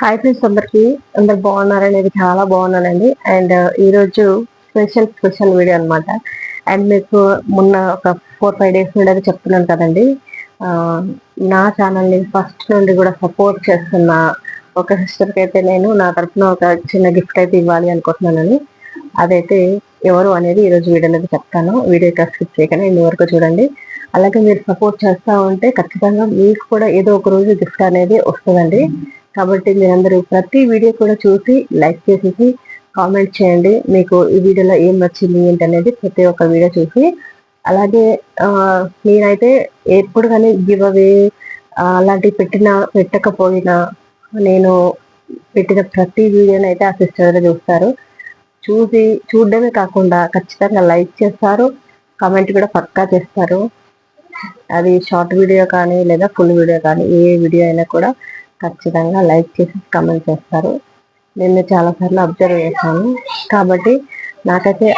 Hi friends అందరికి. అందరు బాగున్నారనేది చాలా బాగున్నానండి. అండ్ ఈరోజు స్పెషల్ స్పెషల్ వీడియో అనమాట అండ్ మీకు మొన్న ఒక ఫోర్ ఫైవ్ డేస్ నుండి అయితే చెప్తున్నాను కదండి. నా ఛానల్ని ఫస్ట్ నుండి కూడా సపోర్ట్ చేస్తున్న ఒక సిస్టర్కి అయితే నేను నా తరఫున ఒక చిన్న గిఫ్ట్ అయితే ఇవ్వాలి అనుకుంటున్నానని అదైతే ఎవరు అనేది ఈరోజు వీడియోలో చెప్తాను. వీడియో ఇక్కడ స్కిప్ చేయకుండా ఇందు వరకు చూడండి. అలాగే మీరు సపోర్ట్ చేస్తూ ఉంటే ఖచ్చితంగా మీకు కూడా ఏదో ఒక రోజు గిఫ్ట్ అనేది వస్తుందండి. కాబట్టి మీరందరూ ప్రతి వీడియో కూడా చూసి లైక్ చేసేసి కామెంట్ చేయండి. మీకు ఈ వీడియోలో ఏం నచ్చింది ఏంటి అనేది ప్రతి ఒక్క వీడియో చూసి. అలాగే నేనైతే ఎప్పుడు కానీ గివ్ అవే అలాంటివి పెట్టినా పెట్టకపోయినా నేను పెట్టిన ప్రతి వీడియోని అయితే ఆ సిస్టర్ చూస్తారు. చూసి చూడడమే కాకుండా ఖచ్చితంగా లైక్ చేస్తారు కామెంట్ కూడా పక్కా చేస్తారు. అది షార్ట్ వీడియో కానీ లేదా ఫుల్ వీడియో కానీ ఏ వీడియో అయినా కూడా ఖచ్చితంగా లైక్ చేసి కమెంట్ చేస్తారు. నేను చాలాసార్లు అబ్జర్వ్ చేశాను. కాబట్టి నాకైతే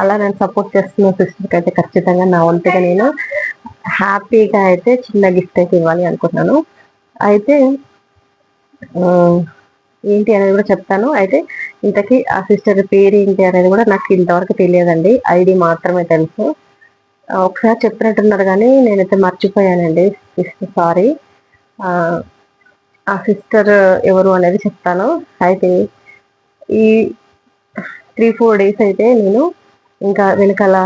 అలా నేను సపోర్ట్ చేస్తున్న సిస్టర్కి అయితే ఖచ్చితంగా నా వంతుగా నేను హ్యాపీగా అయితే చిన్న గిఫ్ట్ అయితే ఇవ్వాలి అనుకున్నాను అయితే ఏంటి అనేది కూడా చెప్తాను. అయితే ఇంతకీ ఆ సిస్టర్ పేరు ఏంటి అనేది కూడా నాకు ఇంతవరకు తెలియదండి. ఐడి మాత్రమే తెలుసు. ఒకసారి చెప్పినట్టున్నారు కానీ నేనైతే మర్చిపోయానండి. Sister sorry. ఆ సిస్టర్ ఎవరు అనేది చెప్తాను. అయితే ఈ త్రీ ఫోర్ డేస్ అయితే నేను ఇంకా వెనకాల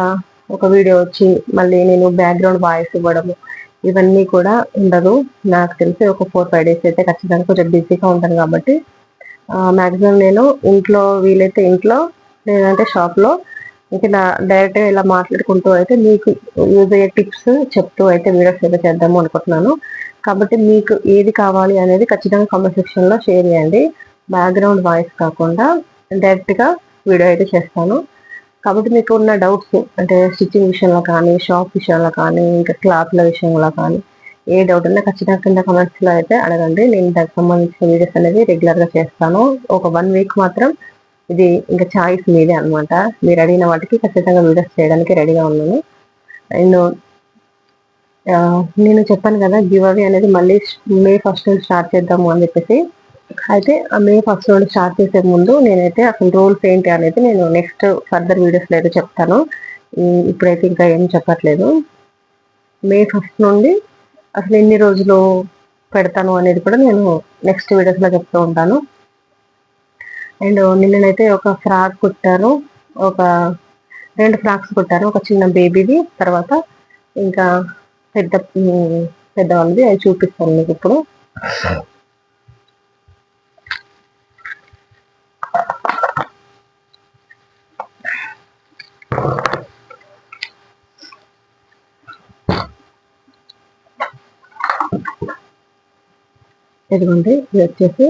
ఒక వీడియో వచ్చి మళ్ళీ నేను బ్యాక్గ్రౌండ్ వాయిస్ ఇవ్వడము ఇవన్నీ కూడా ఉండదు. నాకు తెలిసి ఒక ఫోర్ ఫైవ్ డేస్ అయితే ఖచ్చితంగా కొంచెం బిజీగా ఉంటాను కాబట్టి మ్యాక్సిమం నేను ఇంట్లో వీలైతే ఇంట్లో లేదంటే షాప్లో ఇంకా డైరెక్ట్గా ఇలా మాట్లాడుకుంటూ అయితే మీకు యూజ్ అయ్యే టిప్స్ చెప్తూ అయితే వీడియోస్ అయితే చేద్దాము అనుకుంటున్నాను. కాబట్టి మీకు ఏది కావాలి అనేది ఖచ్చితంగా కామెంట్ సెక్షన్లో షేర్ చేయండి. బ్యాక్గ్రౌండ్ వాయిస్ కాకుండా డైరెక్ట్గా వీడియో అయితే చేస్తాను. కాబట్టి మీకు ఉన్న డౌట్స్ అంటే స్టిచ్చింగ్ విషయంలో కానీ షాప్ విషయంలో కానీ ఇంకా క్లాత్ల విషయంలో కానీ ఏ డౌట్ ఉన్నా ఖచ్చితంగా కింద comments అయితే అడగండి. నేను దానికి సంబంధించిన వీడియోస్ అనేది రెగ్యులర్గా చేస్తాను. ఒక వన్ వీక్ మాత్రం ఇది ఇంకా చాయిస్ మీదే అన్నమాట. మీరు అడిగిన వాటికి ఖచ్చితంగా వీడియోస్ చేయడానికి రెడీగా ఉన్నాను. అండ్ నేను చెప్పాను కదా గివ్ అవే అనేది మళ్ళీ మే ఫస్ట్ నుండి స్టార్ట్ చేద్దాము అని చెప్పేసి. అయితే ఆ మే ఫస్ట్ నుండి స్టార్ట్ చేసే ముందు నేనైతే అసలు రూల్స్ ఏంటి అనేది నేను నెక్స్ట్ ఫర్దర్ వీడియోస్లో అయితే చెప్తాను. ఇప్పుడైతే ఇంకా ఏం చెప్పట్లేదు. మే ఫస్ట్ నుండి అసలు ఎన్ని రోజులు పెడతాను అనేది కూడా నేను నెక్స్ట్ వీడియోస్లో చెప్తూ ఉంటాను. అండ్ నిన్ననైతే ఒక ఫ్రాక్ కుట్టాను ఒక రెండు ఫ్రాక్స్ కుట్టాను ఒక చిన్న బేబీది తర్వాత ఇంకా పెద్ద పెద్ద పెద్దవాళ్ళది అవి చూపిస్తాను మీకు ఇప్పుడు. ఇదిగోండి ఇది వచ్చేసి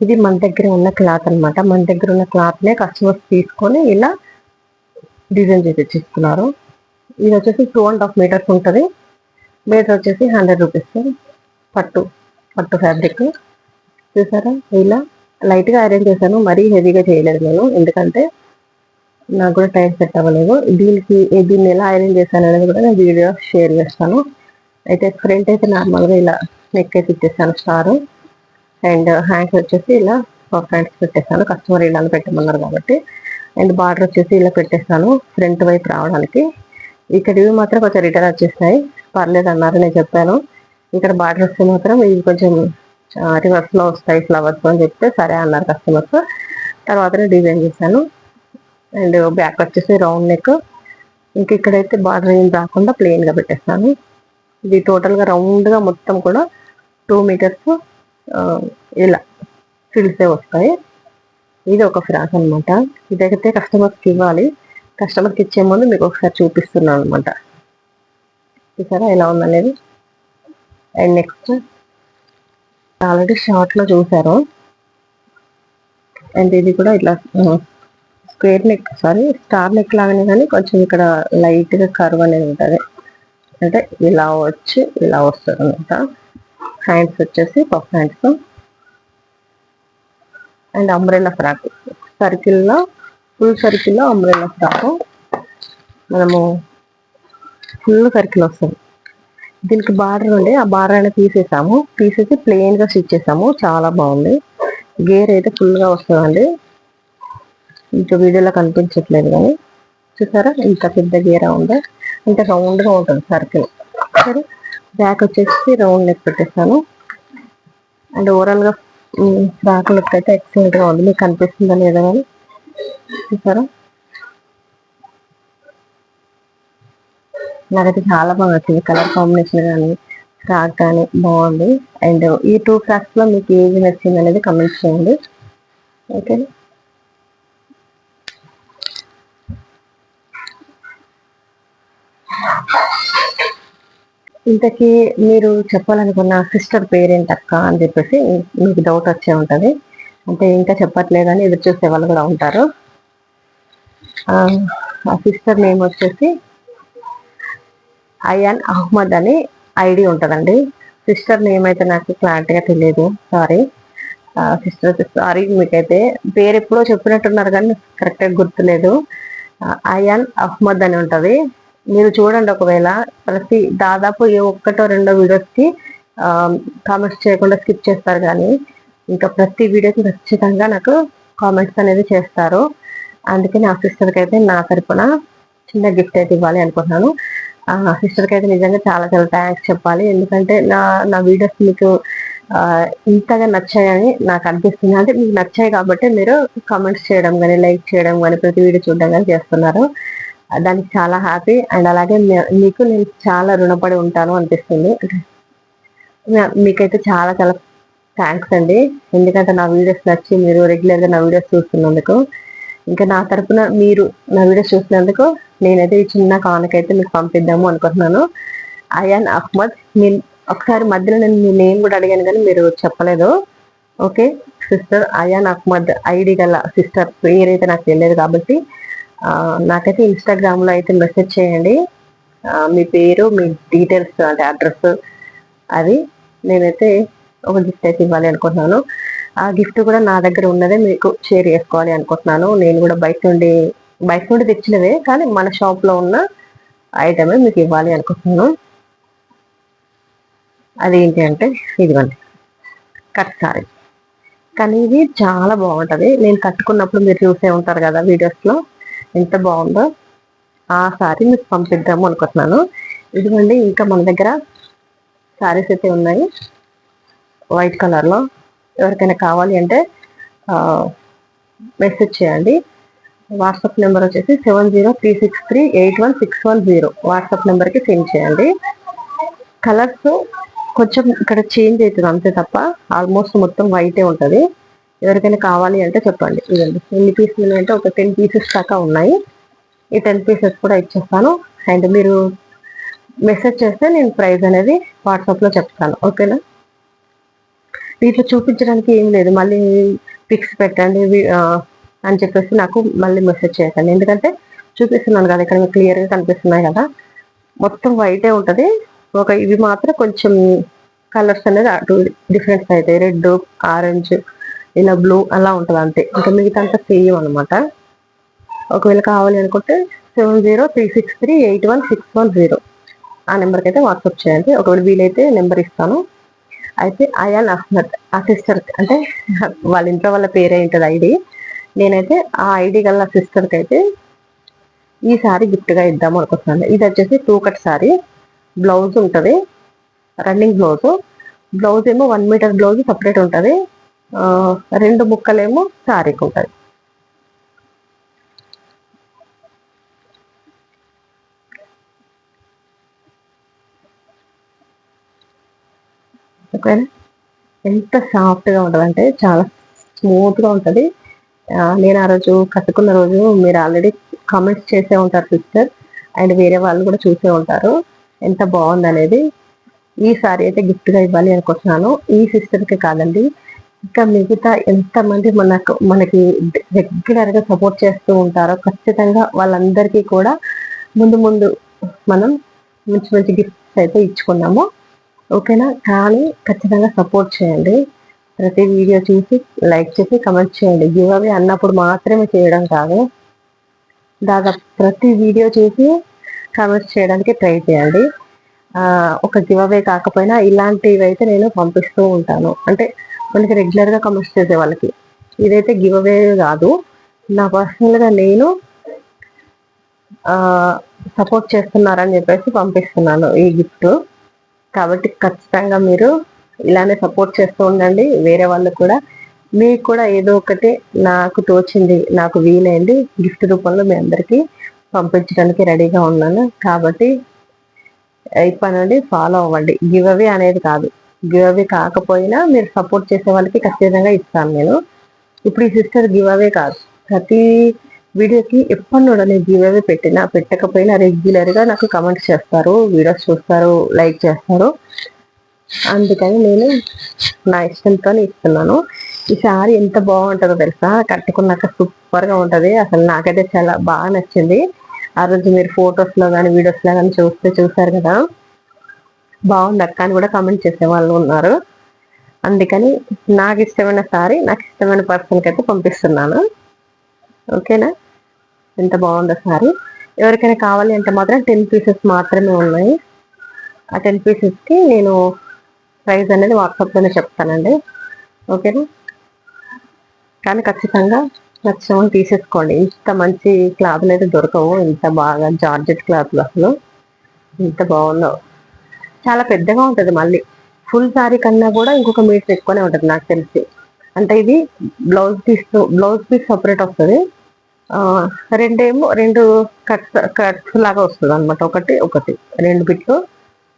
ఇది మన దగ్గర ఉన్న క్లాత్ అన్నమాట. మన దగ్గర ఉన్న క్లాత్ నే కస్టమర్స్ తీసుకొని ఇలా డిజైన్ చేసి ఇచ్చిస్తున్నారు ఇది వచ్చేసి టూ అండ్ హాఫ్ మీటర్స్ ఉంటుంది. మీటర్ వచ్చేసి హండ్రెడ్ రూపీస్ పట్టు పట్టు ఫ్యాబ్రిక్ చూసారా? ఇలా లైట్గా అరేంజ్ చేశాను. మరీ హెవీగా చేయలేదు నేను. ఎందుకంటే నాకు కూడా టైం సెట్ అవ్వలేదు. దీనికి దీన్ని ఎలా అరేంజ్ చేశాను అనేది కూడా నేను వీడియో షేర్ చేస్తాను. అయితే ఫ్రంట్ అయితే నార్మల్గా ఇలా నెక్ అయితే ఇచ్చేసాను స్టార్ అండ్ హ్యాండ్స్ వచ్చేసి ఇలా పఫ్ హ్యాండ్స్ పెట్టేస్తాను కస్టమర్ ఇలా పెట్టమన్నారు కాబట్టి. అండ్ బార్డర్ వచ్చేసి ఇలా పెట్టేస్తాను ఫ్రంట్ వైపు రావడానికి. ఇక్కడ ఇవి మాత్రం కొంచెం రిటర్న్ వచ్చేసినాయి. పర్లేదు అన్నారు నేను చెప్పాను. ఇక్కడ బార్డర్ వస్తే మాత్రం ఇవి కొంచెం రివర్స్లో వస్తాయి ఫ్లవర్స్ అని చెప్తే సరే అన్నారు కస్టమర్స్ తర్వాత డిజైన్ చేశాను. అండ్ బ్యాక్ వచ్చేసి రౌండ్ నెక్ ఇంక ఇక్కడైతే బార్డర్ ఏం రాకుండా ప్లెయిన్గా పెట్టేస్తాను. ఇది టోటల్గా రౌండ్గా మొత్తం కూడా టూ మీటర్స్ ఇలా ఫిల్సే వస్తాయి. ఇది ఒక ఫ్రాక్ అన్నమాట. ఇదైతే కస్టమర్స్కి ఇవ్వాలి. కస్టమర్కి ఇచ్చే ముందు మీకు ఒకసారి చూపిస్తున్నాను అనమాట చూసారా ఎలా ఉందనేది? అండ్ నెక్స్ట్ ఆల్రెడీ షార్ట్లో చూసారు. అండ్ ఇది కూడా ఇట్లా square neck sorry star neck లాగానే కానీ కొంచెం ఇక్కడ లైట్గా కర్వ్ అనేది ఉంటుంది. అంటే ఇలా వచ్చి ఇలా వస్తుంది అనమాట హ్యాండ్స్ వచ్చేసి puff hands and umbrella frock సర్కిల్లో ఫుల్ సర్కిల్లో అంబ్రెల్లా ఫ్రాక్ మనము ఫుల్ సర్కిల్ వస్తుంది దీనికి బార్డర్ ఉండే ఆ బార్డర్ అనేది తీసేసాము. తీసేసి ప్లెయిన్గా స్టిచ్ చేసాము. చాలా బాగుంది. గేర్ అయితే ఫుల్గా వస్తుందండి. ఇంకా వీడియోలో కనిపించట్లేదు కానీ. చూసారా? ఇంత పెద్ద గేరా ఉందా. ఇంత రౌండ్గా ఉంటుంది సర్కిల్ సరే బ్యాక్ వచ్చేసి రౌండ్ నెక్ పెట్టేస్తాను. అండ్ ఓవరాల్గా ఫ్రాక్ బ్యాక్ లుక్ అయితే ఎక్సలెంట్గా ఉంది. మీకు కనిపిస్తుందా లేదా కానీ చూసారా? నాకైతే చాలా బాగా వచ్చింది కలర్ కాంబినేషన్ కానీ ఫ్రాక్ కానీ బాగుంది. అండ్ ఈ టూ ఫ్రాక్స్లో మీకు ఏది నచ్చింది అనేది కమెంట్ చేయండి. ఓకే ఇంతకీ మీరు చెప్పాలనుకున్న సిస్టర్ పేరేంటి అక్క అని చెప్పేసి మీకు డౌట్ వచ్చే ఉంటుంది. అంటే ఇంకా చెప్పట్లేదని ఎదురు చూసే వాళ్ళు కూడా ఉంటారు. ఆ సిస్టర్ నేమ్ వచ్చేసి అయాన్ అహ్మద్ అని ఐడి ఉంటుందండి. సిస్టర్ నేమ్ అయితే నాకు క్లారిటీగా తెలియదు సారీ సిస్టర్ సారీ మీకైతే పేరు ఎప్పుడో చెప్పినట్టున్నారు కానీ కరెక్ట్గా గుర్తులేదు. అయాన్ అహ్మద్ అని ఉంటుంది. మీరు చూడండి ఒకవేళ. ప్రతి దాదాపు ఏ ఒక్కటో రెండో వీడియోస్కి కామెంట్స్ చేయకుండా స్కిప్ చేస్తారు కానీ ఇంకా ప్రతి వీడియోకి ఖచ్చితంగా నాకు కామెంట్స్ అనేది చేస్తారు. అందుకే నా సిస్టర్కి అయితే నా తరపున చిన్న గిఫ్ట్ అయితే ఇవ్వాలి అనుకుంటున్నాను. సిస్టర్కి అయితే నిజంగా చాలా చాలా థ్యాంక్స్ చెప్పాలి. ఎందుకంటే నా నా వీడియోస్ మీకు ఇంతగా నచ్చాయని నాకు అనిపిస్తుంది. అంటే మీకు నచ్చాయి కాబట్టి మీరు కామెంట్స్ చేయడం కానీ లైక్ చేయడం కానీ ప్రతి వీడియో చూడడం కానీ చేస్తున్నారు. దానికి చాలా హ్యాపీ అండ్ అలాగే మీకు నేను చాలా రుణపడి ఉంటాను అనిపిస్తుంది. మీకైతే చాలా చాలా థ్యాంక్స్ అండి. ఎందుకంటే నా వీడియోస్ నచ్చి మీరు రెగ్యులర్గా నా వీడియోస్ చూస్తున్నందుకు. ఇంకా నా తరపున మీరు నా వీడియోస్ చూసినందుకు నేనైతే ఈ చిన్న కానుకైతే మీకు పంపిద్దాము అనుకుంటున్నాను. అయాన్ అహ్మద్ మీ ఒకసారి మధ్యలో నేను మీ నేమ్ కూడా అడిగాను కానీ మీరు చెప్పలేదు. Okay sister Ayan Ahmed ID గల సిస్టర్ పేరు అయితే నాకు తెలియదు కాబట్టి నాకైతే ఇన్స్టాగ్రామ్లో అయితే మెసేజ్ చేయండి. మీ పేరు మీ డీటెయిల్స్ అంటే అడ్రస్ అది నేనైతే ఒక గిఫ్ట్ అయితే ఇవ్వాలి అనుకుంటున్నాను. ఆ గిఫ్ట్ కూడా నా దగ్గర ఉన్నదే మీకు షేర్ చేసుకోవాలి అనుకుంటున్నాను. నేను కూడా బయట నుండి బయట నుండి తెచ్చినవే కానీ మన షాప్లో ఉన్న ఐటమే మీకు ఇవ్వాలి అనుకుంటున్నాను. ఏంటి అంటే ఇదిగోండి. కట్ సారీ. కానీ ఇది చాలా బాగుంటుంది. నేను కట్టుకున్నప్పుడు మీరు చూసే ఉంటారు కదా వీడియోస్లో ఎంత బాగుందో. ఆ సారీ మీకు పంపిద్దాము అనుకుంటున్నాను. ఇదిగోండి ఇంకా మన దగ్గర శారీస్ అయితే ఉన్నాయి. వైట్ కలర్లో ఎవరికైనా కావాలి అంటే మెసేజ్ చేయండి. వాట్సాప్ నెంబర్ వచ్చేసి seven zero three six three eight one six one zero. WhatsApp నెంబర్కి సెండ్ చేయండి. కలర్స్ కొంచెం ఇక్కడ చేంజ్ అవుతుంది అంతే తప్ప ఆల్మోస్ట్ మొత్తం వైటే ఉంటుంది. ఎవరికైనా కావాలి అంటే చెప్పండి. ఇదండి. ఎన్ని పీసులు అంటే ఒక టెన్ పీసెస్ దాకా ఉన్నాయి. ఈ టెన్ పీసెస్ కూడా ఇచ్చేస్తాను. అండ్ మీరు మెసేజ్ చేస్తే నేను ప్రైస్ అనేది వాట్సాప్లో చెప్తాను. ఓకేనా? దీంట్లో చూపించడానికి ఏం లేదు. మళ్ళీ పిక్స్ పెట్టండి. అని చెప్పేసి నాకు మళ్ళీ మెసేజ్ చేయకండి. ఎందుకంటే చూపిస్తున్నాను కదా ఇక్కడ క్లియర్గా కనిపిస్తున్నాయి కదా. మొత్తం వైటే ఉంటుంది. ఒక ఇవి మాత్రం కొంచెం కలర్స్ అనేది అటు డిఫరెన్స్ అవుతాయి రెడ్ ఆరెంజ్ ఇలా బ్లూ అలా ఉంటుంది అంతే. ఇంకా మిగతా అంతా సేమ్ అనమాట ఒకవేళ కావాలి అనుకుంటే seven zero three six three eight one six one zero ఆ నెంబర్కి అయితే వాట్సాప్ చేయండి. ఒకవేళ వీలైతే నెంబర్ ఇస్తాను. అయితే అయాన్ అహ్మద్ ఆ సిస్టర్ అంటే వాళ్ళ ఇంట్లో వాళ్ళ పేరే ఉంటుంది ఐడి. నేనైతే ఆ ఐడి గల సిస్టర్కి అయితే ఈ సారీ గిఫ్ట్గా ఇద్దాము అనుకుంటున్నాను. ఇది వచ్చేసి టూ కట్ సారీ. బ్లౌజ్ ఉంటుంది. Running blouse. బ్లౌజ్ ఏమో వన్ మీటర్ బ్లౌజ్ సపరేట్ ఉంటుంది. రెండు ముక్కలేమో శారీకి ఉంటుంది. ఓకేనా ఎంత సాఫ్ట్గా ఉంటుంది అంటే చాలా స్మూత్గా ఉంటుంది. నేను ఆ రోజు కట్టుకున్న రోజు మీరు ఆల్రెడీ కామెంట్స్ చేసే ఉంటారు సిస్టర్ అండ్ వేరే వాళ్ళు కూడా చూసే ఉంటారు. ఎంత బాగుంది అనేది ఈ సారీ అయితే గిఫ్ట్గా ఇవ్వాలి అనుకుంటున్నాను. ఈ సిస్టర్కి కాదండి. ఇంకా మిగతా ఎంతమంది మనకు మనకి రెగ్యులర్గా సపోర్ట్ చేస్తూ ఉంటారో ఖచ్చితంగా వాళ్ళందరికీ కూడా ముందు ముందు మనం మంచి మంచి గిఫ్ట్స్ అయితే ఇచ్చుకున్నాము. ఓకేనా? కానీ ఖచ్చితంగా సపోర్ట్ చేయండి. ప్రతి వీడియో చూసి లైక్ చేసి కమెంట్ చేయండి. గివ్ అవే అన్నప్పుడు మాత్రమే చేయడం కాదు. దాదాపు ప్రతి వీడియో చూసి కమెంట్ చేయడానికి ట్రై చేయండి. ఒక గివ్ అవే కాకపోయినా ఇలాంటివి అయితే నేను పంపిస్తూ ఉంటాను. అంటే మనకి రెగ్యులర్గా కమెంట్స్ చేసే వాళ్ళకి. ఇదైతే గివ్ అవే కాదు. నా పర్సనల్గా నేను సపోర్ట్ చేస్తున్నారని చెప్పేసి పంపిస్తున్నాను ఈ గిఫ్ట్. కాబట్టి ఖచ్చితంగా మీరు ఇలానే సపోర్ట్ చేస్తూ ఉండండి. వేరే వాళ్ళు కూడా మీకు కూడా ఏదో ఒకటి నాకు తోచింది నాకు వీలైంది గిఫ్ట్ రూపంలో మీ అందరికీ పంపించడానికి రెడీగా ఉన్నాను. కాబట్టి ఇప్పటి నుండి ఫాలో అవ్వండి. గివ్ అవే అనేది కాదు. గివ్ అవే కాకపోయినా మీరు సపోర్ట్ చేసే వాళ్ళకి ఖచ్చితంగా ఇస్తాను నేను. ఇప్పుడు ఈ సిస్టర్ గివ్ అవే కాదు. ప్రతి వీడియోకి ఎప్పటి నుండి నేను గివ్ అవే పెట్టినా పెట్టకపోయినా రెగ్యులర్గా నాకు కమెంట్స్ చేస్తారు వీడియోస్ చూస్తారు లైక్ చేస్తారు. అందుకని నేను నా ఇష్టంతో ఇస్తున్నాను. ఈ సారీ ఎంత బాగుంటుందో తెలుసా? కట్టుకున్నాక సూపర్గా ఉంటుంది. అసలు నాకైతే చాలా బాగా నచ్చింది. ఆ రోజు మీరు ఫొటోస్లో కానీ వీడియోస్లో కానీ చూస్తే చూసారు కదా? బాగుంది అక్క అని కూడా కమెంట్ చేసే వాళ్ళు ఉన్నారు. అందుకని నాకు ఇష్టమైన సారీ నాకు ఇష్టమైన పర్సన్కి అయితే పంపిస్తున్నాను. ఓకేనా? ఎంత బాగుందో సారీ. ఎవరికైనా కావాలి అంటే మాత్రం టెన్ పీసెస్ మాత్రమే ఉన్నాయి. ఆ టెన్ పీసెస్కి నేను ప్రైస్ అనేది వాట్సాప్లోనే చెప్తానండి. ఓకేనా? కానీ ఖచ్చితంగా నచ్చిన తీసేసుకోండి. ఇంత మంచి క్లాత్లు అయితే దొరకవు. ఇంత బాగా జార్జెట్ క్లాత్లు అసలు. ఇంత బాగుందో చాలా పెద్దగా ఉంటుంది మళ్ళీ. ఫుల్ శారీ కన్నా కూడా ఇంకొక మీటర్ ఎక్కువనే ఉంటుంది నాకు తెలిసి. అంటే ఇది blouse piece blouse piece separate వస్తుంది. రెండేమో రెండు కట్స్ కట్స్ లాగా వస్తుంది అనమాట ఒకటి ఒకటి. రెండు బిట్లు.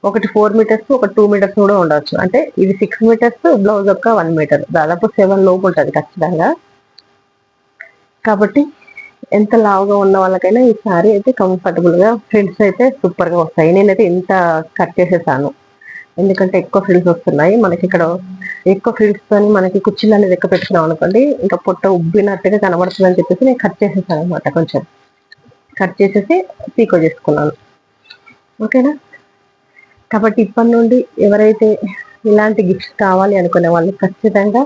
ఒకటి ఫోర్ మీటర్స్ ఒక టూ మీటర్స్ కూడా ఉండవచ్చు అంటే ఇది సిక్స్ మీటర్స్ బ్లౌజ్ ఒక వన్ మీటర్ దాదాపు సెవెన్ లోపు ఉంటుంది ఖచ్చితంగా. కాబట్టి ఎంత లావుగా ఉన్న వాళ్ళకైనా ఈ సారీ అయితే కంఫర్టబుల్గా ఫ్రిల్స్ అయితే సూపర్గా వస్తాయి. నేనైతే ఇంత కట్ చేసేసాను. ఎందుకంటే ఎక్కువ ఫ్రిల్స్ వస్తున్నాయి. మనకి ఇక్కడ ఎక్కువ ఫ్రిల్స్ తోని మనకి కుర్చీలు అనేది ఎక్కువ పెట్టుకున్నాం అనుకోండి ఇంకా పొట్ట ఉబ్బినట్టుగా కనబడుతుంది అని చెప్పేసి నేను కట్ చేసేసాను అనమాట కొంచెం. కట్ చేసేసి పీకో చేసుకున్నాను. ఓకేనా? కాబట్టి ఇప్పటి నుండి ఎవరైతే ఇలాంటి గిఫ్ట్స్ కావాలి అనుకునే వాళ్ళు ఖచ్చితంగా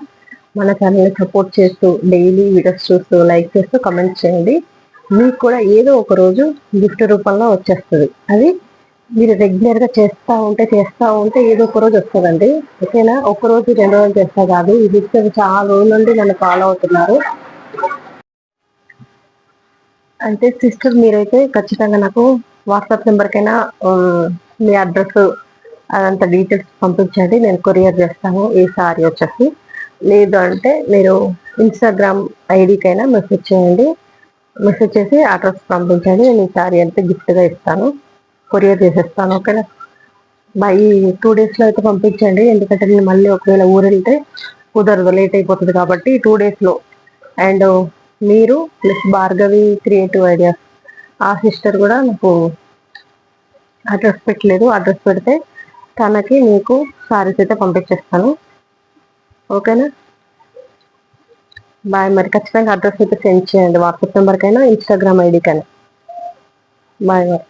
మన ఛానల్ని సపోర్ట్ చేస్తూ డైలీ వీడియోస్ చూస్తూ లైక్ చేస్తూ కమెంట్ చేయండి. మీకు కూడా ఏదో ఒక రోజు గిఫ్ట్ రూపంలో వచ్చేస్తుంది. అది మీరు రెగ్యులర్గా చేస్తూ ఉంటే చేస్తూ ఉంటే ఏదో ఒక రోజు వస్తుందండి. ఓకేనా? ఒక రోజు రెండు రోజులు చేస్తా కాదు. ఈ గిఫ్ట్ చాలా రోజుల నుండి నన్ను ఫాలో అవుతున్నారు. అంటే సిస్టర్ మీరైతే ఖచ్చితంగా నాకు వాట్సాప్ నెంబర్కైనా మీ అడ్రస్ అదంతా డీటెయిల్స్ పంపించండి నేను కొరియర్ చేస్తాను ఈ సారీ వచ్చేసి. లేదు అంటే మీరు ఇన్స్టాగ్రామ్ ఐడికైనా మెసేజ్ చేయండి. మెసేజ్ చేసి అడ్రస్ పంపించండి నేను ఈ సారీ అంతా గిఫ్ట్గా ఇస్తాను. కొరియర్ చేసేస్తాను ఓకేనా? బై టూ డేస్లో అయితే పంపించండి ఎందుకంటే నేను మళ్ళీ ఒకవేళ ఊరు వెళ్తే కుదరదు లేట్ అయిపోతుంది కాబట్టి టూ డేస్లో అండ్ మీరు ప్లస్ భార్గవి క్రియేటివ్ ఐడియాస్ ఆ సిస్టర్ కూడా నాకు అడ్రస్ పెట్టలేదు అడ్రస్ పెడితే తనకి మీకు సారీస్ అయితే పంపించేస్తాను. ఓకేనా? బాయ్ మరి ఖచ్చితంగా అడ్రస్ అయితే సెండ్ చేయండి వాట్సాప్ నెంబర్కైనా ఇన్స్టాగ్రామ్ ఐడికైనా. బాయ్ మరి.